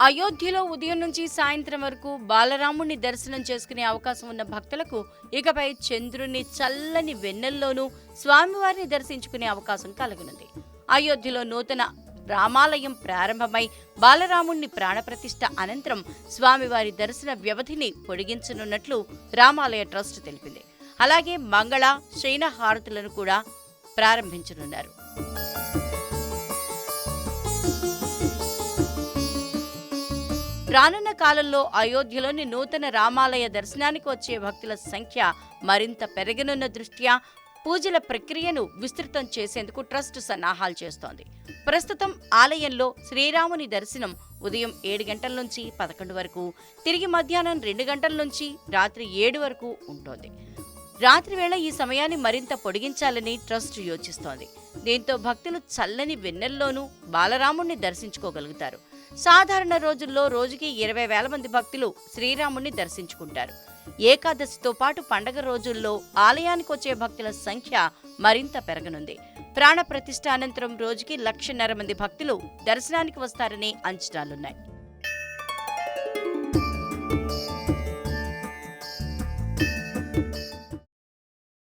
అయోధ్యలో ఉదయం నుంచి సాయంత్రం వరకు బాలరాముణ్ణి దర్శనం చేసుకునే అవకాశం ఉన్న భక్తులకు ఇకపై చంద్రుని చల్లని వెన్నెల్లోనూ స్వామివారిని దర్శించుకునే అవకాశం కలగనుంది. అయోధ్యలో నూతన రామాలయం ప్రారంభమై బాలరాముణ్ణి ప్రాణప్రతిష్ఠ అనంతరం స్వామివారి దర్శన వ్యవధిని పొడిగించనున్నట్లు రామాలయ ట్రస్ట్ తెలిపింది. అలాగే మంగళ శయన హారతులను కూడా ప్రారంభించనున్నారు. రానున్న కాలంలో అయోధ్యలోని నూతన రామాలయ దర్శనానికి వచ్చే భక్తుల సంఖ్య మరింత పెరగనున్న దృష్ట్యా పూజల ప్రక్రియను విస్తృతం చేసేందుకు ట్రస్ట్ సన్నాహాలు చేస్తోంది. ప్రస్తుతం ఆలయంలో శ్రీరాముని దర్శనం ఉదయం ఏడు గంటల నుంచి పదకొండు వరకు తిరిగి మధ్యాహ్నం రెండు గంటల నుంచి రాత్రి ఏడు వరకు ఉంటుంది. రాత్రి వేళ ఈ సమయాన్ని మరింత పొడిగించాలని ట్రస్ట్ యోచిస్తోంది. దీంతో భక్తులు చల్లని వెన్నెల్లోనూ బాలరాముణ్ణి దర్శించుకోగలుగుతారు. సాధారణ రోజుల్లో రోజుకి ఇరవై వేల మంది భక్తులు శ్రీరాముణ్ణి దర్శించుకుంటారు. ఏకాదశితో పాటు పండగ రోజుల్లో ఆలయానికి వచ్చే భక్తుల సంఖ్య మరింత పెరగనుంది. ప్రాణప్రతిష్ఠ అనంతరం రోజుకి లక్షన్నర మంది భక్తులు దర్శనానికి వస్తారని అంచనాలున్నాయి.